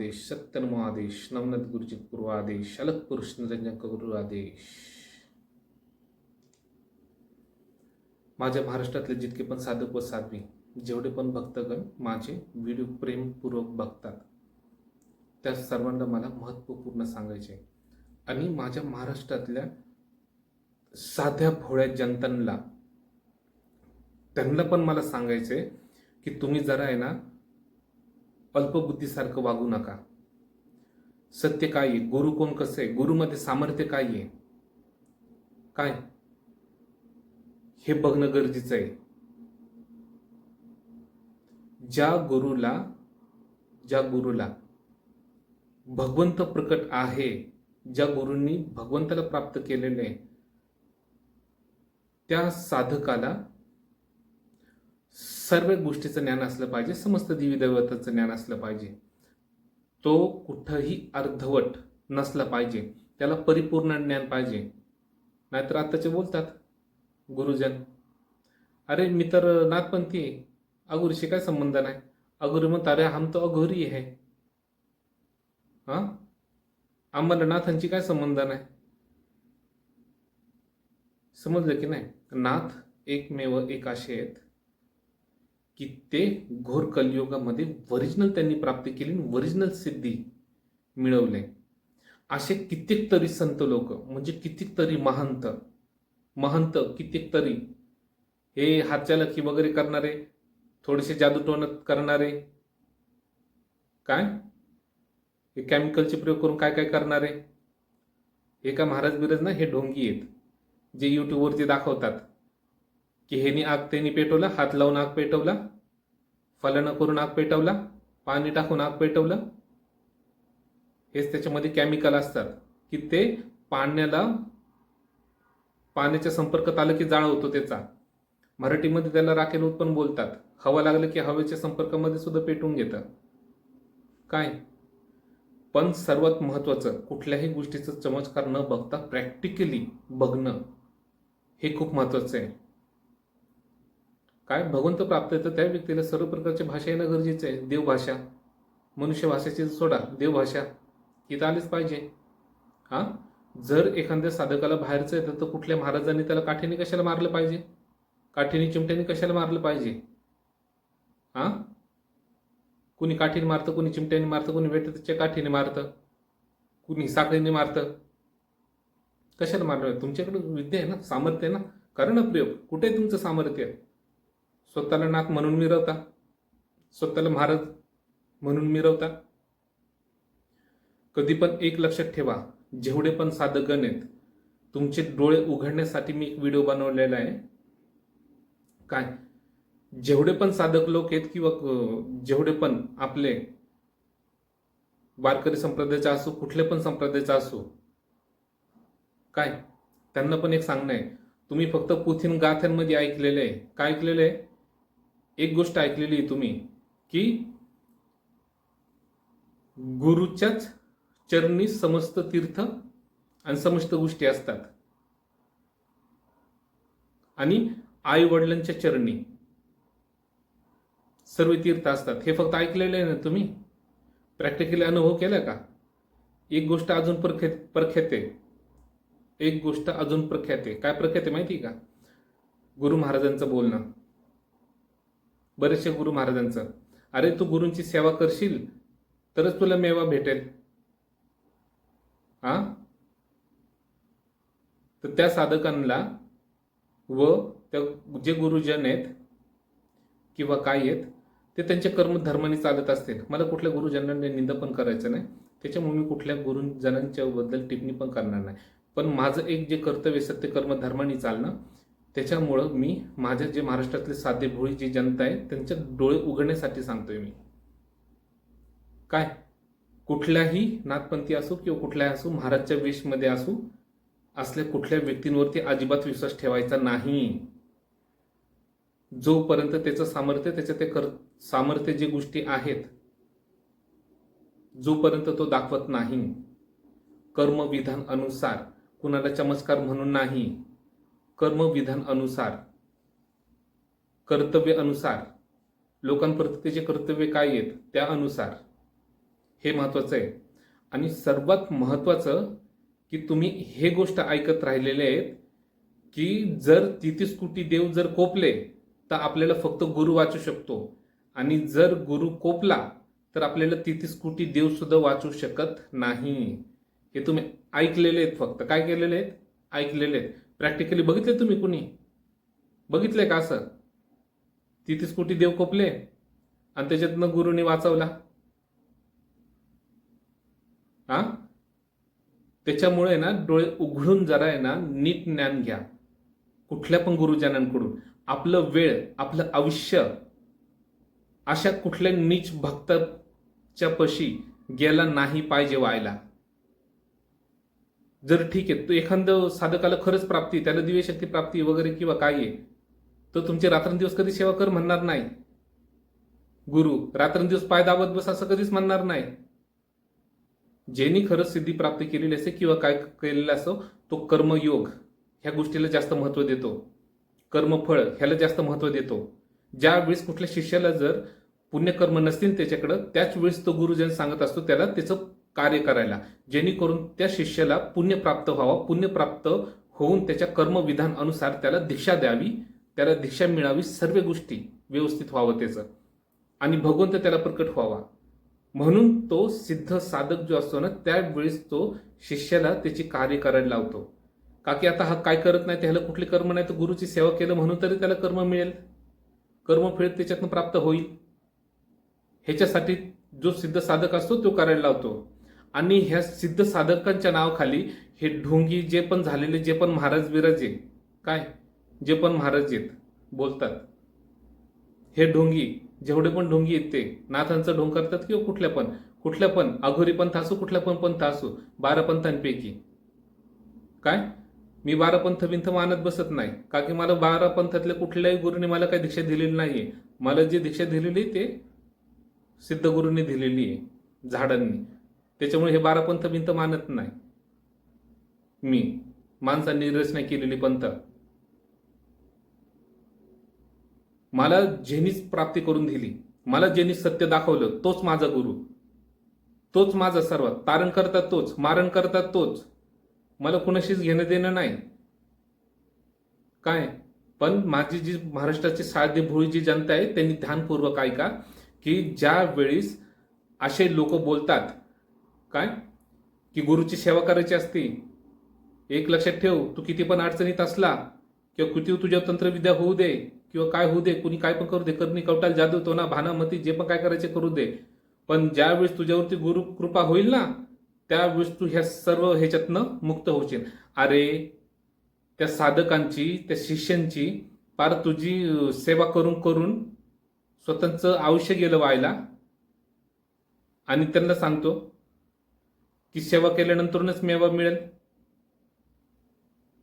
आदेश सत्यनमो आदेश नवनद गुरुजित पूर्व आदेश अलग पुरुष निरंजन गुरु आदेश. माझ्या महाराष्ट्रातले जितके पण साधक व साध्वी जेवढे पण भक्तगण माझे व्हिडिओ प्रेमपूर्वक बघतात त्या सर्वांना मला महत्त्वपूर्ण सांगायचे आणि माझ्या महाराष्ट्रातल्या साध्या भोळ्या जनतांना त्यांना पण मला सांगायचे की तुम्ही जरा आहे ना अल्पबुद्धीसारखं वागू नका. सत्य काय आहे? गुरु कोण कसं आहे? गुरुमध्ये सामर्थ्य काय आहे? काय? हे बघणं गरजेचं आहे. ज्या गुरुला ज्या गुरुला भगवंत प्रकट आहे ज्या गुरूंनी भगवंताला प्राप्त केलेलं आहे त्या साधकाला सर्व गोष्टीचं ज्ञान असलं पाहिजे समस्त देवीदेवताचं ज्ञान असलं पाहिजे. तो कुठंही अर्धवट नसला पाहिजे त्याला परिपूर्ण ज्ञान पाहिजे. नाहीतर आत्ताचे बोलतात गुरुजन अरे मी तर नाथपंथी आहे. अगोरीशी काय संबंध नाही? अगोरी म्हणतात अरे हम तो अघोरी आहे. हां? आम्हाला नाथांची काय संबंध नाही? समजलं की नाही? नाथ एकमेव एक असे आहेत की ते घोर कलियुगामध्ये ओरिजिनल त्यांनी प्राप्त केली ओरिजिनल सिद्धी मिळवले. असे कित्येक तरी संत लोक म्हणजे कित्येक तरी महंत महंत कित्येक तरी हे हातचालकी वगैरे करणारे थोडेसे जादूटोन करणारे काय? हे केमिकलचे प्रयोग करून काय काय करणारे? हे का महाराज बिराज ना हे ढोंगी आहेत जे युट्यूबवरती दाखवतात. की हेनी आग त्यांनी पेटवला हात लावून आग पेटवला फलानं करून आग पेटवला पाणी टाकून आग पेटवलं. हेच त्याच्यामध्ये केमिकल असतात की ते पाण्याला पाण्याच्या संपर्कात आलं की जाळ होतो त्याचा. मराठीमध्ये त्याला राखेल उत्पन्न बोलतात. हवा लागलं की हवेच्या संपर्कामध्ये सुद्धा पेटून घेतं काय? पण सर्वात महत्वाचं कुठल्याही गोष्टीचं चमत्कार न बघता प्रॅक्टिकली बघणं हे खूप महत्वाचं आहे. काय भगवंत प्राप्त आहे तर त्या व्यक्तीला सर्व प्रकारची भाषा येणं गरजेचं आहे. देवभाषा. मनुष्य भाषेची सोडा देवभाषा. इथं आलीच पाहिजे. हा? जर एखाद्या साधकाला बाहेरचं येतं तर कुठल्या महाराजांनी त्याला काठीने कशाला मारलं पाहिजे? काठीने चिमट्याने कशाला मारलं पाहिजे? हा? कुणी काठीने मारतं कुणी चिमट्याने मारतं कुणी वेटच्या काठीने मारतं कुणी साखळीने मारतं. कशाला मारलं तुमच्याकडे विद्या आहे ना सामर्थ्य आहे ना. करणं प्रयोग. कुठे आहे तुमचं सामर्थ्य? आहे स्वतःला नाथ म्हणून मिरवता. स्वतःला महाराज म्हणून मिरवता. कधी पण एक लक्षात ठेवा जेवढे पण साधकगण आहेत तुमचे डोळे उघडण्यासाठी मी एक व्हिडिओ बनवलेला आहे. काय? जेवढे पण साधक लोक आहेत किंवा जेवढे पण आपले वारकरी संप्रदायाचा असो कुठले पण संप्रदायाचा असो काय? त्यांना पण एक सांगणं आहे. तुम्ही फक्त पुथिन गाथ्यांमध्ये ऐकलेलं आहे. काय ऐकलेलं आहे? एक गोष्ट ऐकलेली आहे तुम्ही की गुरुच्याच चरणी समस्त तीर्थ आणि समस्त गोष्टी असतात. आणि आई वडिलांच्या चरणी सर्व तीर्थ असतात. हे फक्त ऐकलेलं आहे ना तुम्ही? प्रॅक्टिकली अनुभव केला का? एक गोष्ट अजून प्रख्यात प्रख्यात आहे. एक गोष्ट अजून प्रख्यात आहे. काय प्रख्यात आहे माहिती आहे का? गुरु महाराजांचं बोलणं. बरेचशे गुरु महाराजांचं. अरे तू गुरूंची सेवा करशील तरच तुला मेवा भेटेल. हा तर त्या साधकांना व त्या जे गुरुजन आहेत किंवा काय आहेत ते त्यांच्या कर्मधर्माने चालत असतील. मला कुठल्या गुरुजनांनी निंदा पण करायचं नाही. त्याच्यामुळे मी कुठल्या गुरुजनांच्या बद्दल टिप्पणी पण करणार नाही. पण माझं एक जे कर्तव्य सत्य कर्म धर्माने चालणं त्याच्यामुळं मी माझ्या जे महाराष्ट्रातले साधे भोळी जी जनता आहे त्यांच्या डोळे उघडण्यासाठी सांगतोय मी. काय? कुठल्याही नागपंथी असो किंवा कुठल्याही असो महाराजच्या वेशमध्ये असो असल्या कुठल्या व्यक्तींवरती अजिबात विश्वास ठेवायचा नाही. जोपर्यंत त्याचं सामर्थ्य त्याच्या ते कर सामर्थ्य जे गोष्टी आहेत जोपर्यंत तो दाखवत नाही कर्मविधान अनुसार कुणाला चमत्कार म्हणून नाही कर्मविधान अनुसार कर्तव्य अनुसार लोकांप्रती त्याचे कर्तव्य काय आहेत त्या अनुसार हे महत्वाचं आहे. आणि सर्वात महत्वाचं की तुम्ही हे गोष्ट ऐकत राहिलेले आहेत की जर तितीस कोटी देव जर कोपले तर आपल्याला फक्त गुरु वाचू शकतो. आणि जर गुरु कोपला तर आपल्याला तितीस कोटी देव सुद्धा वाचू शकत नाही. हे तुम्ही ऐकलेले आहेत फक्त. काय केलेले आहेत? ऐकलेले आहेत. प्रॅक्टिकली बघितले तुम्ही कुणी? बघितले का असं? तिथेच कोटी देव कोपले आणि त्याच्यातनं गुरुनी वाचवला? हा त्याच्यामुळे ना डोळे उघडून जरा आहे ना नीट ज्ञान घ्या. कुठल्या पण गुरुजनांकडून. आपलं वेळ आपलं आयुष्य अशा कुठल्या नीच भक्ताच्या पशी गेला नाही पाहिजे व्हायला. जर ठीक आहे तो एखादं साधकाला खरंच प्राप्ती त्याला दिव्य शक्ती प्राप्ती वगैरे किंवा काय आहे तर तुमचे रात्रंदिवस कधी सेवा कर म्हणणार नाही. गुरु रात्रंदिवस पाय दाबत बस असं कधीच म्हणणार नाही. ज्यांनी खरंच सिद्धी प्राप्त केलेली असते किंवा काय केलेलं असो तो कर्मयोग ह्या गोष्टीला जास्त महत्त्व देतो. कर्मफळ ह्याला जास्त महत्त्व देतो. ज्या वेळेस कुठल्या शिष्याला जर पुण्यकर्म नसतील त्याच्याकडं त्याच वेळेस तो गुरुजन सांगत असतो त्याला त्याचं कार्य करायला. जेणेकरून त्या शिष्याला पुण्य प्राप्त व्हावं पुण्य प्राप्त होऊन त्याच्या कर्मविधान अनुसार त्याला दीक्षा द्यावी त्याला दीक्षा मिळावी सर्व गोष्टी व्यवस्थित व्हावं त्याचं. आणि भगवंत त्याला प्रकट व्हावा. म्हणून तो सिद्ध साधक जो असतो ना त्यावेळेस तो शिष्याला त्याची कार्य करायला लावतो. का की आता हा काय करत नाही त्याला कुठले कर्म नाही तर गुरुची सेवा केलं म्हणून तरी त्याला कर्म मिळेल. कर्मफेळ त्याच्यातनं प्राप्त होईल. ह्याच्यासाठी जो सिद्ध साधक असतो तो करायला लावतो. आणि ह्या सिद्ध साधकांच्या नावाखाली हे ढोंगी जे पण झालेले जे पण महाराज बिराज आहे काय? जे पण महाराज आहेत बोलतात. हे ढोंगी जेवढे पण ढोंगी आहेत ते नाथांचं ढोंग करतात किंवा कुठल्या पण? कुठल्या पण? अघोरी पंथ असो कुठल्या पण पंथ असो बारा पंथांपैकी. काय? मी बारा पंथ बिंथ मानत बसत नाही. का की मला बारा पंथातल्या कुठल्याही गुरुने मला काही दीक्षा दिलेली नाहीये. मला जी दीक्षा दिलेली ते सिद्ध गुरुने दिलेली आहे झाडांनी. त्याच्यामुळे हे बारा पंथ भिंत मानत नाही. मी माणसांनी रचना केलेली पंथ. मला ज्यांनीच प्राप्ती करून दिली. मला ज्यांनी सत्य दाखवलं तोच माझा गुरु. तोच माझा सर्व तारण करतात तोच मारण करतात तोच. मला कुणाशीच घेणं देणं नाही. काय? पण माझी जी महाराष्ट्राची साधी भोळी जी जनता आहे त्यांनी ध्यानपूर्वक ऐका की ज्या वेळेस असे लोक बोलतात काय? की गुरुची सेवा करायची असते. एक लक्षात ठेव तू किती पण अडचणीत असला किंवा किती तुझ्या तंत्रविद्या होऊ दे किंवा काय होऊ दे कुणी काय पण करू दे करणी कवटाल जादू तो ना भानामती जे पण काय करायचे करू दे. पण ज्यावेळेस तुझ्यावरती गुरु कृपा होईल ना त्यावेळेस तू ह्या सर्व ह्याच्यातनं मुक्त होशील. अरे त्या साधकांची त्या शिष्यांची फार तुझी सेवा करून करून स्वतःचं आयुष्य गेलं व्हायला आणि त्यांना सांगतो की सेवा केल्यानंतरच मेवा मिळेल?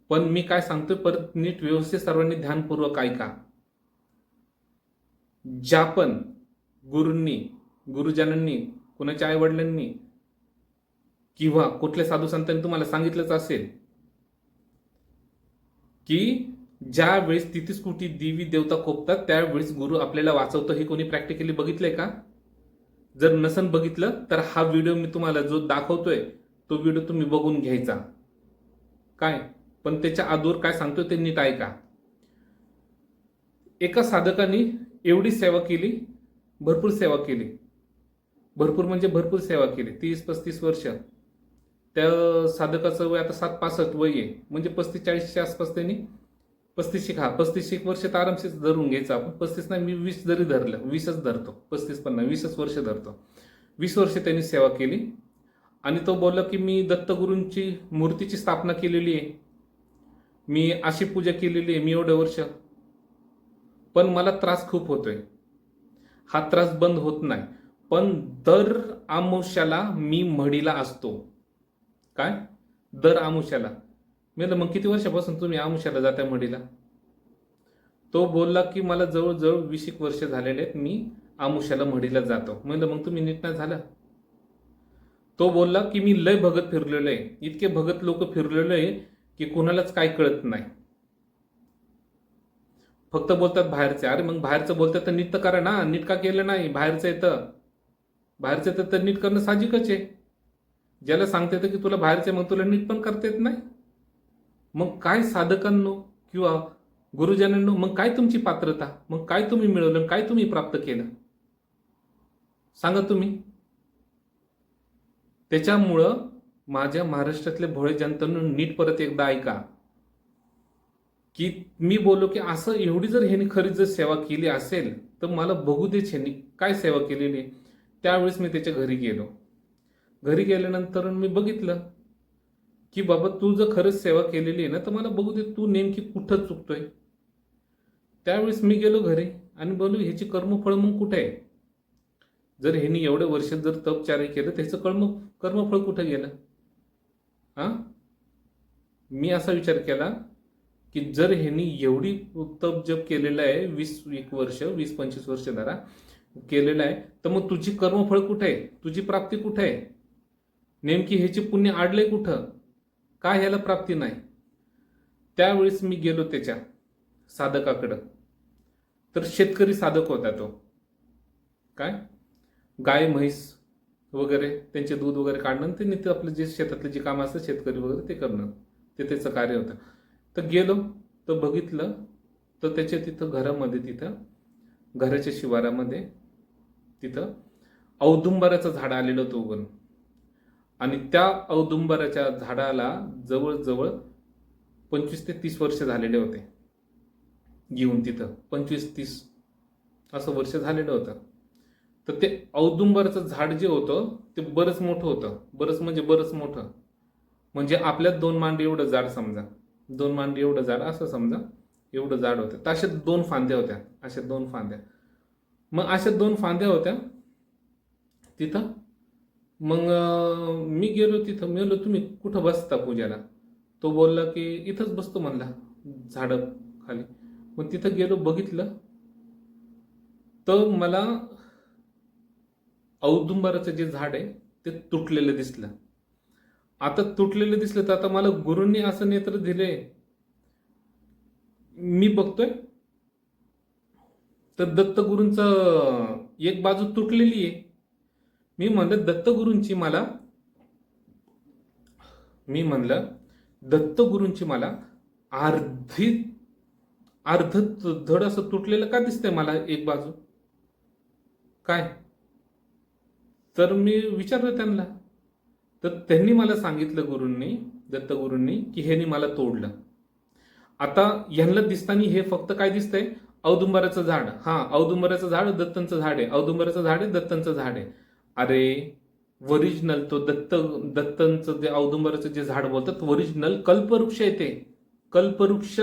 पण मी काय सांगतोय परत नीट व्यवस्थित सर्वांनी ध्यानपूर्वक ऐका. ज्या पण गुरूंनी गुरुजनांनी कुणाच्या आईवडिलांनी किंवा कुठल्या साधू संतांनी तुम्हाला सांगितलंच असेल की ज्या वेळेस तिथेच कुठे देवी देवता खोपतात त्यावेळेस गुरु आपल्याला वाचवतो हे कोणी प्रॅक्टिकली बघितलंय का? जर नसन बघितलं तर हा व्हिडिओ मी तुम्हाला जो दाखवतोय तो व्हिडिओ तुम्ही बघून घ्यायचा. काय? पण त्याच्या आदूर काय सांगतोय ते नीट ऐका. एका साधकाने एवढी सेवा केली भरपूर सेवा केली. भरपूर म्हणजे भरपूर सेवा केली. तीस पस्तीस वर्ष. त्या साधकाचं वय आता सात पासष्ट वय आहे. म्हणजे पस्तीस चाळीसच्या आसपास त्यांनी पस्तीस एक हा पस्तीस एक वर्ष तर आरामशीर धरून घ्यायचं आपण. पस्तीस नाही मी वीस जरी धरलं वीसच धरतो. पस्तीस पन्नास वीसच वर्ष धरतो. वीस वर्ष त्यांनी सेवा केली. आणि तो बोलला की मी दत्तगुरूंची मूर्तीची स्थापना केलेली आहे. मी अशी पूजा केलेली आहे मी एवढं वर्ष. पण मला त्रास खूप होतोय. हा त्रास बंद होत नाही. पण दर आमुष्याला मी म्हडीला असतो. काय? दर आमुष्याला. मी म्हणलं, मग किती वर्षापासून तुम्ही आमुष्याला जाता मढीला तो बोलला की मला जवळजवळ वीस एक वर्ष झालेले आहेत मी आमुष्याला मढीला जातो. म्हणलं मग तुम्ही नीट नाही झालं? तो बोलला की मी लय भगत फिरलेलो आहे. इतके भगत लोक फिरलेलो आहे की कोणालाच काय कळत नाही. फक्त बोलतात बाहेरचे अरे मग बाहेरचं बोलतात तर नीट तर करा ना. नीट का केलं नाही? बाहेरचं येतं. बाहेरचं येतं तर नीट करणं साहजिकच आहे. ज्याला सांगता येतं की तुला बाहेरचे मग तुला नीट पण करता येत नाही. मग काय साधकांनो किंवा गुरुजनांनो मग काय तुमची पात्रता? मग काय तुम्ही मिळवलं? काय तुम्ही प्राप्त केलं? सांगा तुम्ही. त्याच्यामुळं माझ्या महाराष्ट्रातल्या भोळे जनतांनो नीट परत एकदा ऐका. की मी बोललो की असं एवढी जर ह्यांनी खरी जर सेवा केली असेल तर मला बघू देच ह्यांनी काय सेवा केलेली त्यावेळेस मी त्याच्या घरी गेलो. घरी गेल्यानंतर मी बघितलं की बाबा तू जर खरंच सेवा केलेली आहे ना तर मला बघू दे तू नेमकी कुठं चुकतोय. त्यावेळेस मी गेलो घरी आणि बोलू ह्याची कर्मफळ मग कुठे आहे जर ह्यानी एवढ्या वर्ष जर तपचार्य केलं त्याचं कर्म कर्मफळ कुठं गेलं? हा मी असा विचार केला की जर ह्यांनी एवढी तप जप केलेलं आहे वीस एक वर्ष वीस पंचवीस वर्ष धरा केलेलं आहे तर मग तुझी कर्मफळ कुठे आहे? तुझी प्राप्ती कुठे आहे? नेमकी ह्याची पुण्य आडले कुठं? का ह्याला प्राप्ती नाही? त्यावेळेस मी गेलो त्याच्या साधकाकडं. तर शेतकरी साधक होता तो. काय? गाय म्हैस वगैरे त्यांचे दूध वगैरे काढणं आणि ते आपलं जे शेतातले जे काम असतं शेतकरी वगैरे ते करणं. ते त्याचं कार्य होतं. तर गेलो तर बघितलं तर त्याच्या तिथं घरामध्ये तिथं घराच्या शिवारामध्ये तिथं औदुंबराचं झाड आलेलं होतं उगण आणि त्या औदुंबराच्या झाडाला जवळजवळ पंचवीस ते तीस वर्ष झालेले होते. घेऊन तिथं पंचवीस तीस असं वर्ष झालेलं होतं. तर ते औदुंबराचं झाड जे होतं ते बरंच मोठं होतं. बरंच म्हणजे बरंच मोठं. म्हणजे आपल्या दोन मांडी एवढं जाड समजा. दोन मांडी एवढं जाड असं समजा एवढं जाड होतं. तर अशा दोन फांद्या होत्या. अशा दोन फांद्या. मग अशा दोन फांद्या होत्या. तिथं मग मी गेलो तिथं मी म्हणलो तुम्ही कुठं बसता पूजेला? तो बोलला की इथंच बसतो म्हणला झाड खाली. मग तिथं गेलो बघितलं. तर मला औदुंबराचं जे झाड आहे ते तुटलेलं दिसलं. आता तुटलेलं दिसलं तर आता मला गुरूंनी असं नेत्र दिले मी बघतोय. तर दत्तगुरूंचं एक बाजू तुटलेली आहे. मी म्हणलं दत्तगुरूंची मला मी म्हणलं दत्तगुरूंची मला अर्धी अर्ध धड असं तुटलेलं का दिसतंय मला एक बाजू? काय? तर मी विचारलं त्यांना. तर त्यांनी मला सांगितलं गुरूंनी दत्तगुरूंनी की ह्यानी मला तोडलं. आता ह्यांना दिसताना हे फक्त काय दिसतंय? औदुंबराचं झाड. हा औदुंबराचं झाड दत्तांचं झाड आहे. औदुंबराचं झाड आहे दत्तांचं झाड आहे. अरे ओरिजिनल तो दत्त दत्तांचं जे औदुंबराचं जे झाड बोलतात ओरिजिनल कल्पवृक्ष येते कल्पवृक्ष.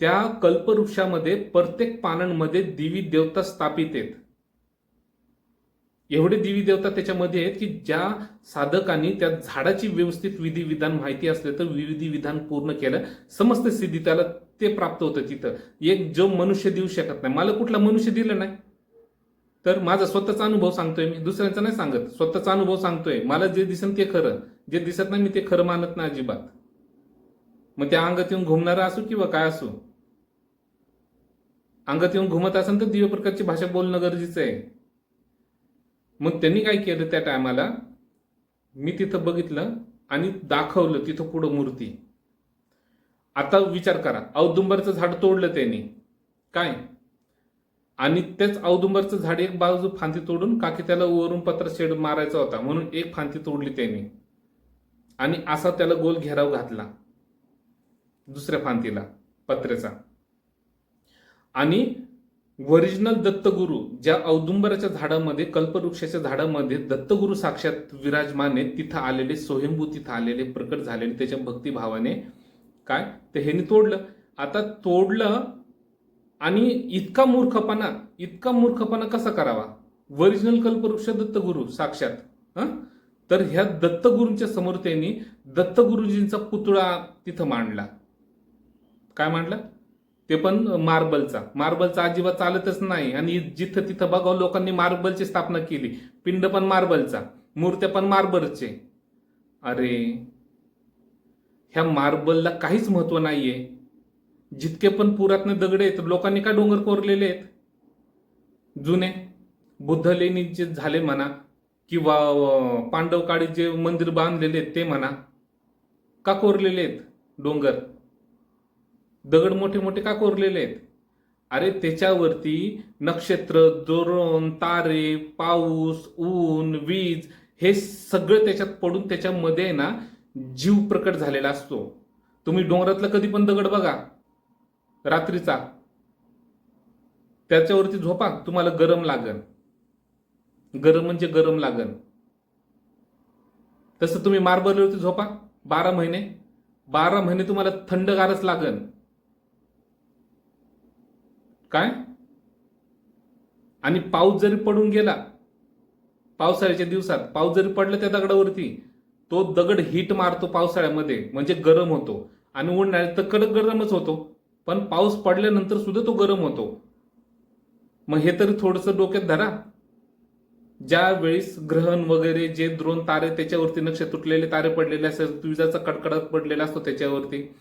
त्या कल्पवृक्षामध्ये प्रत्येक पानांमध्ये देवी देवता स्थापित आहेत. एवढे देवी देवता त्याच्यामध्ये आहेत की ज्या साधकांनी त्या झाडाची व्यवस्थित विधी विधान माहिती असले तर विधी विधान पूर्ण केलं. समस्त सिद्धी त्याला ते प्राप्त होतं तिथं. एक जो मनुष्य देऊ शकत नाही. मला कुठला मनुष्य दिलं नाही? तर माझा स्वतःचा अनुभव सांगतोय मी. दुसऱ्यांचा नाही सांगत. स्वतःचा अनुभव सांगतोय. मला जे दिसन ते खरं. जे दिसत नाही मी ते खरं मानत नाही अजिबात. मग त्या अंगात येऊन घुमणारा असो किंवा काय असो. अंगात येऊन घुमत असेल तर दिव्य प्रकारची भाषा बोलणं गरजेचं आहे. मग त्यांनी काय केलं त्या टायमाला? मी तिथं बघितलं आणि दाखवलं तिथं पुढं मूर्ती. आता विचार करा. औदुंबरचं झाड तोडलं त्यांनी. काय? आणि तेच औदुंबरचं झाड एक बाजू फांती तोडून काकी त्याला वरून पत्र शेड मारायचा होता. म्हणून एक फांती तोडली त्याने. आणि असा त्याला गोल घेराव घातला. दुसऱ्या फांतीला पत्र्याचा आणि ओरिजिनल दत्तगुरु ज्या औदुंबराच्या झाडामध्ये कल्पवृक्षाच्या झाडामध्ये दत्तगुरु साक्षात विराजमान आहेत तिथं आलेले स्वयंभू तिथं आलेले प्रकट झालेले त्याच्या भक्तिभावाने काय? ते ह्याने तोडलं. आता तोडलं आणि इतका मूर्खपणा इतका मूर्खपणा कसा करावा? ओरिजिनल कल्पवृक्ष दत्तगुरु साक्षात. हं? तर ह्या दत्तगुरूंच्या समोर त्यांनी दत्तगुरुजींचा पुतळा तिथं मांडला. काय मांडला? ते पण मार्बलचा. मार्बलचा अजिबात चालतच नाही. आणि जिथं तिथं बघावं लोकांनी मार्बलची स्थापना केली. पिंड पण मार्बलचा. मूर्त्या पण मार्बलचे. अरे! ह्या मार्बलला काहीच महत्त्व नाहीये. जितके पण पुरातन दगड आहेत लोकांनी का डोंगर कोरलेले आहेत? जुने? बुद्ध लेणी जे झाले म्हणा किंवा पांडव काळी जे मंदिर बांधलेले आहेत ते म्हणा का कोरलेले आहेत डोंगर? दगड मोठे मोठे का कोरलेले आहेत? अरे त्याच्यावरती नक्षत्र द्रोण तारे पाऊस ऊन वीज हे सगळं त्याच्यात पडून त्याच्यामध्ये ना जीव प्रकट झालेला असतो. तुम्ही डोंगरातला कधी पण दगड बघा. रात्रीचा. त्याच्यावरती झोपा तुम्हाला गरम लागन. गरम म्हणजे गरम लागन. तसं तुम्ही मार्बलवरती झोपा बारा महिने. बारा महिने तुम्हाला थंडगारच लागन. काय? आणि पाऊस जरी पडून गेला पावसाळ्याच्या दिवसात पाऊस जरी पडला त्या दगडावरती तो दगड हिट मारतो पावसाळ्यामध्ये म्हणजे गरम होतो. आणि उन्हाळ्यात तर कडक गरमच होतो. पण पाऊस पडल्यानंतर सुद्धा तो गरम होतो. मग हे तरी थोडंसं डोक्यात धरा. ज्या वेळेस ग्रहण वगैरे जे द्रोण तारे त्याच्यावरती नक्ष तुटलेले तारे पडलेले असतात विजाचा कडकडत पडलेला असतो त्याच्यावरती.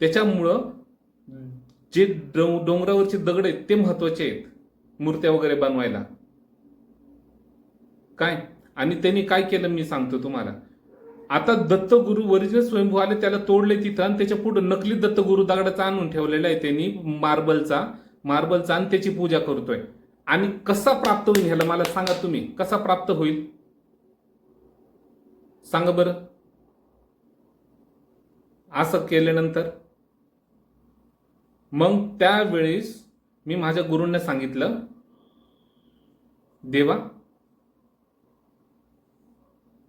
त्याच्यामुळं जे डोंगरावरचे दगड आहेत ते महत्त्वाचे आहेत मूर्त्या वगैरे बनवायला. काय? आणि त्यांनी काय केलं मी सांगतो तुम्हाला. आता दत्तगुरु ओरिजिनल स्वयंभू आले त्याला तोडले तिथं आणि त्याच्या पुढे नकली दत्तगुरु दगडाचा आणून ठेवलेला आहे त्यांनी मार्बलचा. मार्बलचा आणि त्याची पूजा करतोय. आणि कसा प्राप्त होईल ह्याला मला सांगा तुम्ही. कसा प्राप्त होईल? सांगा बरं. असं केल्यानंतर? मग त्यावेळेस मी माझ्या गुरूंना सांगितलं देवा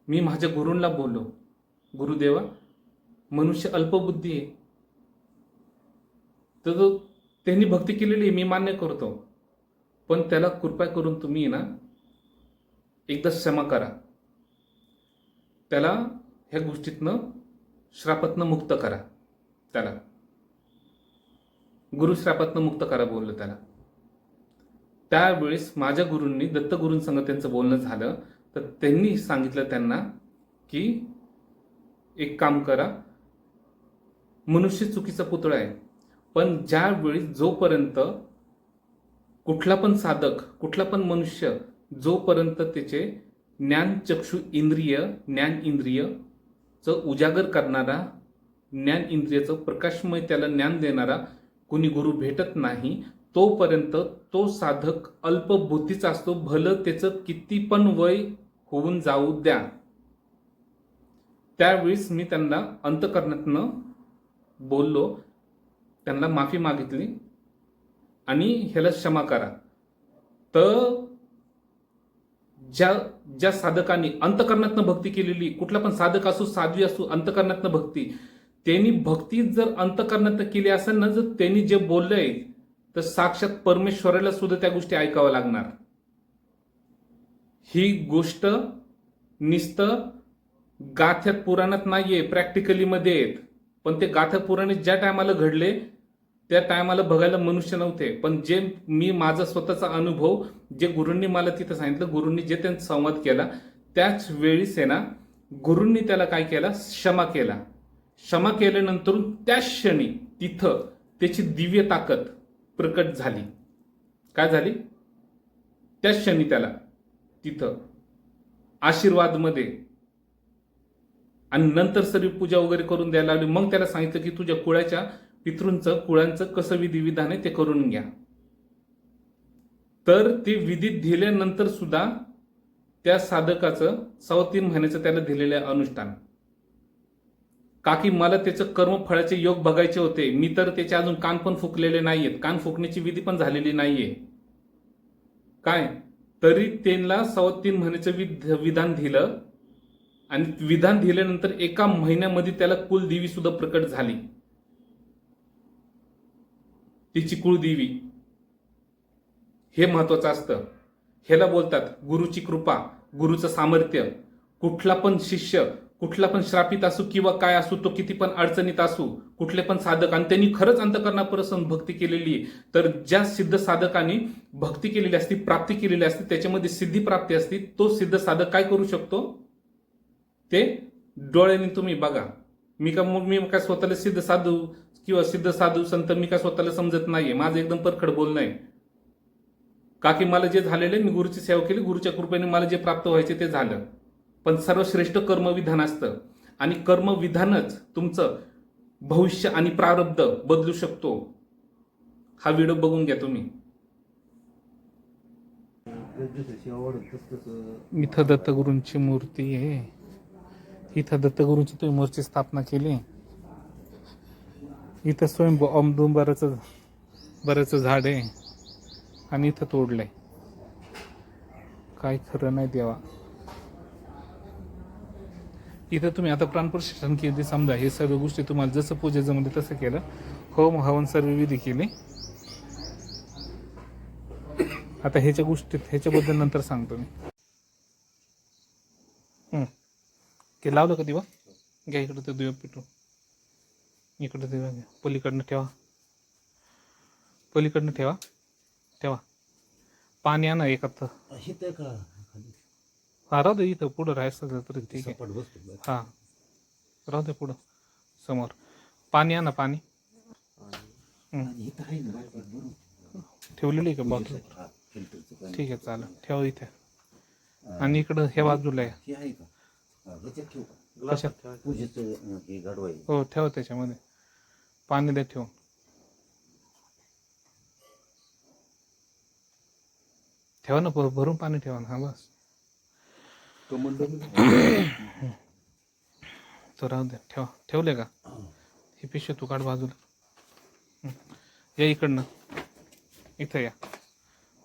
मी माझ्या गुरूंना बोललो. गुरुदेवा मनुष्य अल्पबुद्धी आहे. तर तो त्यांनी भक्ती केलेली आहे मी मान्य करतो. पण त्याला कृपा करून तुम्ही ना एकदा क्षमा करा. त्याला ह्या गोष्टीतनं श्रापातनं मुक्त करा. त्याला. गुरुश्रापातनं मुक्त करा बोललं त्याला. त्यावेळेस माझ्या गुरूंनी दत्तगुरूंसंग त्यांचं बोलणं झालं. तर त्यांनी सांगितलं त्यांना की एक काम करा. मनुष्य चुकीचा पुतळा आहे. पण ज्यावेळी जोपर्यंत कुठला पण साधक कुठला पण मनुष्य जोपर्यंत त्याचे ज्ञान चक्षु इंद्रिय ज्ञान इंद्रिय च उजागर करणारा ज्ञान इंद्रियाचं प्रकाशमय त्याला ज्ञान देणारा कुणी गुरु भेटत नाही तोपर्यंत तो साधक अल्पबुद्धीचा असतो. भलं त्याचं किती पण वय होऊन जाऊ द्या. त्यावेळीच मी त्यांना अंतकरणातनं बोललो त्यांना माफी मागितली आणि ह्याला क्षमा करा. तर ज्या ज्या साधकांनी अंतकरणातनं भक्ती केलेली कुठला पण साधक असो साध्वी असो अंतकरणातनं भक्ती त्यांनी भक्ती जर अंतकरणात केली असेल ना जर त्यांनी जे बोललंय तर साक्षात परमेश्वराला सुद्धा त्या गोष्टी ऐकाव्या लागणार. ही गोष्ट निस्त गाथ्यात पुराणात नाहीये प्रॅक्टिकली मध्ये आहेत. पण ते गाथा पुराणे ज्या टायमाला घडले त्या टायमाला बघायला मनुष्य नव्हते. पण जे मी माझा स्वतःचा अनुभव जे गुरूंनी मला तिथं सांगितलं गुरूंनी जे त्यांचा संवाद केला त्याच वेळीस आहे ना गुरूंनी त्याला काय केला? क्षमा केला. क्षमा केल्यानंतर त्या क्षणी तिथं त्याची दिव्य ताकद प्रकट झाली. काय झाली? त्याच क्षणी त्याला तिथं आशीर्वादमध्ये आणि नंतर सरी पूजा वगैरे करून द्यायला लागली. मग त्याला सांगितलं की तुझ्या कुळाच्या पितृंचं कुळांचं कसं विधिविधान आहे ते करून घ्या. तर ते विधीत दिल्यानंतर सुद्धा त्या साधकाचं सव्वा तीन महिन्याचं त्याला दिलेलं आहे अनुष्ठान. काकी मला त्याचं कर्मफळाचे योग बघायचे होते. मी तर त्याचे अजून कान पण फुकलेले नाहीयेत. कान फुकण्याची विधी पण झालेली नाहीये. काय? तरी त्यांना सव्वा तीन महिन्याचं विध विधान दिलं. आणि विधान दिल्यानंतर एका महिन्यामध्ये त्याला कुलदेवी सुद्धा प्रकट झाली. तिची कुळदेवी हे महत्वाचं असतं. ह्याला बोलतात गुरुची कृपा गुरुचं सामर्थ्य. कुठला पण शिष्य कुठला पण श्रापित असू किंवा काय असू तो किती पण अडचणीत असू कुठले पण साधक आणि त्यांनी खरंच अंतकरणापासून भक्ती केलेली आहे. तर ज्या सिद्ध साधकांनी भक्ती केलेली असती प्राप्ती केलेली असते त्याच्यामध्ये सिद्धी प्राप्ती असते तो सिद्ध साधक काय करू शकतो? ते डोळ्याने तुम्ही बघा. मी का मग मी काय स्वतःला सिद्ध साधू किंवा सिद्ध साधू संत मी काय स्वतःला समजत नाहीये. माझं एकदम परखड बोलणं आहे. का की मला जे झालेलं मी गुरुची सेवा केली. गुरुच्या कृपेने मला जे प्राप्त व्हायचे ते झालं. पण सर्वश्रेष्ठ कर्मविधान असतं. आणि कर्मविधानच तुमचं भविष्य आणि प्रारब्ध बदलू शकतो. हा व्हिडिओ बघून घ्या तुम्ही. इथं दत्तगुरूंची मूर्ती आहे. इथं दत्तगुरूंची तुम्ही मूर्ती स्थापना केली. इथं स्वयं औदुंबराचं बऱ्याचं झाड आहे. आणि इथं तोडलंय. काय खरं नाही देवा. इथं तुम्ही आता प्राणप्रशिक्षण केली समजा हे सर्व गोष्टी तुम्हाला जसं पूजेचं म्हणजे तसं केलं. होम हवन सर्व विधी केले. आता ह्याच्या गोष्टीत ह्याच्याबद्दल नंतर सांगतो मी हं. ते लावलं का दिवा. घ्या इकडं ते दिवा पिटू इकडं दिवा घ्या. पलीकडनं ठेवा. पलीकडनं ठेवा. ठेवा. पाणी आणा एकात हा राहू दे इथं. पुढं राहायचं तर ठीक आहे. हा. राहू दे पुढं. समोर. पाणी आणा पाणी. ठेवलेली आहे का बॉटल फिल्टरचं पाणी. ठीक आहे चालेल. ठेवा इथे. आणि इकडं ह्या बाजूला आहे ह्याच्यात ठेवू का? कशात? पूजेचं अं, हे गाडवा आहे हो ठेवा त्याच्यामध्ये. पाणी द्या ठेवून ठेवा ना भर- भरून पाणी ठेवा ना हा बस. तो मंडळ तो राहू द्या ठेवा. ठेवले का? ही पिशवी तू काढ बाजूला. हं. या इकडनं. इथं या.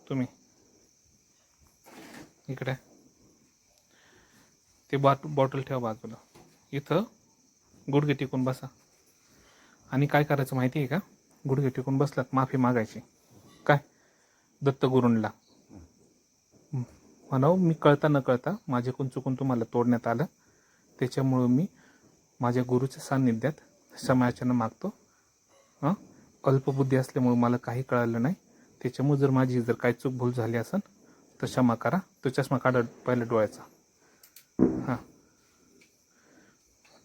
तुम्ही. इकडे. ते बाट बॉटल ठेवा बाजूला. इथं गुडघे टिकून बसा. आणि काय करायचं माहिती आहे का? गुडघे टिकून बसलात माफी मागायची. काय? दत्तगुरूंला म्हणावं मी कळता न कळता माझ्याकून चुकून तुम्हाला तोडण्यात आलं. त्याच्यामुळं मी माझ्या गुरुच्या सान्निध्यात क्षमायाचना मागतो. हां? अल्पबुद्धी असल्यामुळे मला काही कळालं नाही. त्याच्यामुळे जर माझी जर काही चूक भूल झाली असेल तर क्षमा करा. तो चष्मा काढा पहिल्या डोळ्याचा. हां.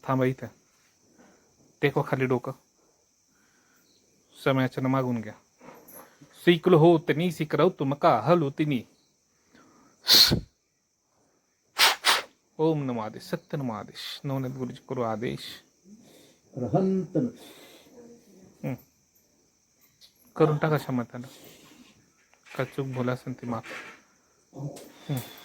थांबा इथं. टेकवा खाली डोकं. क्षमायाचना मागून घ्या. शिकलो हो तनी शिकराव तुम का हलो तिनी. ओम नमो आदेश सत्य नमो आदेश. नवनाथ गुरुजी करू आदेश. हं. करून टाका क्षमा त्याला काय चूक बोला असेल ती माफ. हं.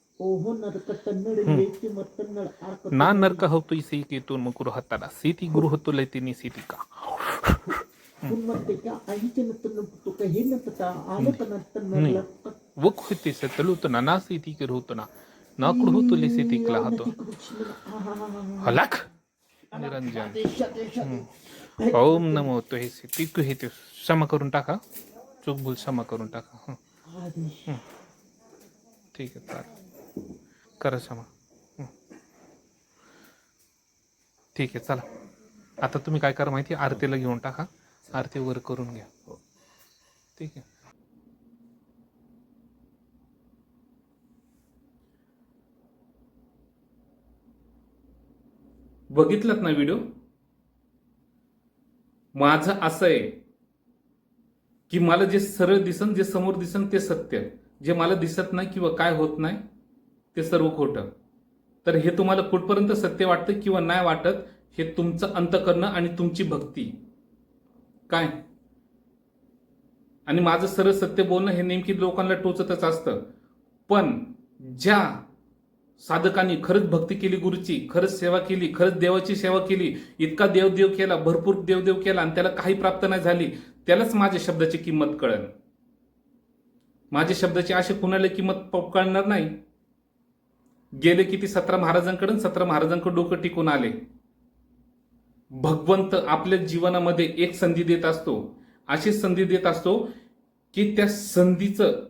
ओहो नरक तन्नड मग तन्नड ना नरक होतो सीकेतून मग गृहताला सीती गृहतुले तिने सीतिका पुन्मत्तेच्या आईचे नतन तो काही वक होते सतलूत ना ना सीती कर होतो ना ना कुड होतो ले सीती कला होतो हलाक निरंजन ओम नमो तो हे सीती तू हे ते क्षमा करून टाका चूक क्षमा करून टाका ठीक आहे चालेल करा क्षमा. हं. ठीक आहे चला. आता तुम्ही काय करा माहिती? आरतीला घेऊन टाका. आरती वगैरे करून घ्या. ठीक आहे. बघितलात ना व्हिडिओ माझं असं आहे की मला जे सरळ दिसन जे समोर दिसन ते सत्य. जे मला दिसत नाही किंवा काय होत नाही ते सर्व खोटं. तर हे तुम्हाला कुठपर्यंत सत्य वाटतं किंवा नाही वाटत हे तुमचं अंतकरणं आणि तुमची भक्ती. काय? आणि माझं सरळ सत्य बोलणं हे नेमकी लोकांना टोचतच असतं. पण ज्या साधकांनी खरंच भक्ती केली गुरुची खरंच सेवा केली खरंच देवाची सेवा केली इतका देवदेव केला भरपूर देवदेव केला आणि त्याला काही प्राप्त नाही झाली त्यालाच माझ्या शब्दाची किंमत कळेल. माझ्या शब्दाची अशी कुणाला किंमत प- कळणार नाही? गेले किती सतरा महाराजांकडून सतरा महाराजांकडे डोकं टिकून आले. भगवंत आपल्या जीवनामध्ये एक संधी देत असतो. अशी संधी देत असतो की त्या संधीचं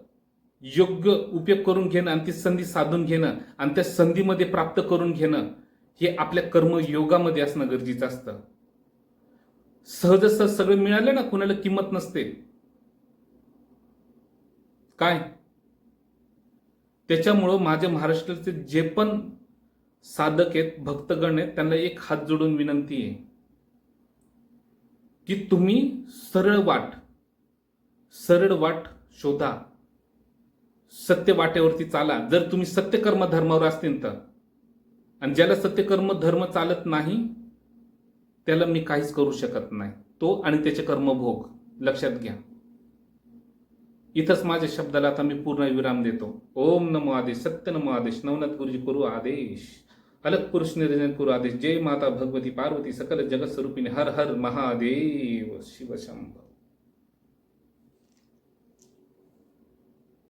योग्य उपयोग करून घेणं आणि ती संधी साधून घेणं आणि त्या संधीमध्ये प्राप्त करून घेणं हे आपल्या कर्मयोगामध्ये असणं गरजेचं असतं. सहज सहज सगळं मिळालं ना कुणाला किंमत नसते. काय? त्याच्यामुळं माझ्या महाराष्ट्राचे जे पण साधक आहेत भक्तगण आहेत त्यांना एक हात जोडून विनंती आहे की तुम्ही सरळ वाट सरळ वाट शोधा. सत्य वाटेवरती चाला. जर तुम्ही सत्यकर्म धर्मावर असतील तर. आणि ज्याला सत्यकर्म धर्म चालत नाही त्याला मी काहीच करू शकत नाही. तो आणि त्याचे कर्मभोग लक्षात घ्या. इथंच माझ्या शब्दाला आता मी पूर्ण विराम देतो. ओम नमो आदेश सत्य नमो आदेश नवनाथ गुरुजी करू आदेश. अलग पुरुष निरंजन करू आदेश. जय माता भगवती पार्वती सकल जगत स्वरूपिणी हर हर महादेव शिवशंभ